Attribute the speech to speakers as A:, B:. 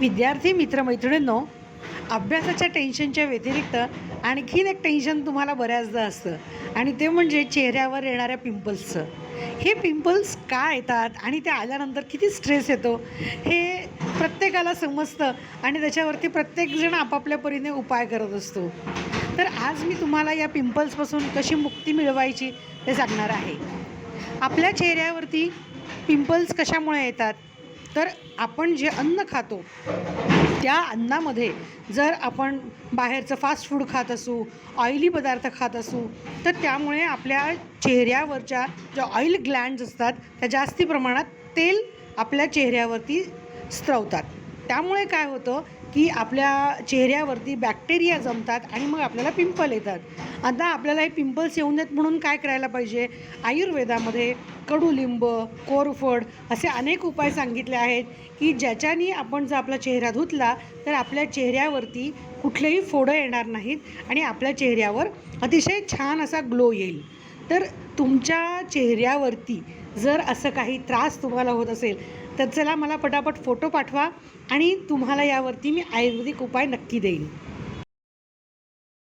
A: विद्यार्थी मित्रमैत्रिणींनो अभ्यासाच्या टेन्शनच्या व्यतिरिक्त आणखीन एक टेन्शन तुम्हाला बऱ्याचदा असतं. आणि ते म्हणजे चेहऱ्यावर येणाऱ्या पिंपल्सचं हे पिंपल्स का येतात आणि ते आल्यानंतर किती स्ट्रेस येतो हे प्रत्येकाला समजतं आणि त्याच्यावरती प्रत्येकजण आपापल्या परीने उपाय करत असतो. तर आज मी तुम्हाला या पिंपल्सपासून कशी मुक्ती मिळवायची ते सांगणार आहे. आपल्या चेहऱ्यावरती पिंपल्स कशामुळे येतात? तर आपण जे अन्न खातो त्या अन्नामध्ये जर आपण बाहेरचं फास्ट फूड खात असू ऑइली पदार्थ खात असू तर त्यामुळे आपल्या चेहऱ्यावरच्या ज्या ऑइल ग्लँड्स असतात त्या जास्ती प्रमाणात तेल आपल्या चेहऱ्यावरती स्त्रवतात त्यामुळे काय होतं की आपल्या चेहऱ्यावरती बॅक्टेरिया जमतात आणि मग आपल्याला पिंपल येतात. आता आपल्याला हे पिंपल्स येऊ नयेत म्हणून काय करायला पाहिजे? आयुर्वेदामध्ये कडुलिंब कोरफड असे अनेक उपाय सांगितले आहेत की ज्याच्यानी आपण जर आपला चेहरा धुतला तर आपल्या चेहऱ्यावरती कुठलेही फोडं येणार नाहीत आणि आपल्या चेहऱ्यावर अतिशय छान असा ग्लो येईल. तर तुमच्या चेहऱ्यावरती जर असं काही त्रास तुम्हाला होत असेल तर चला मला पटापट फोटो पाठवा आणि तुम्हाला यावरती मी आयुर्वेदिक उपाय नक्की देईन.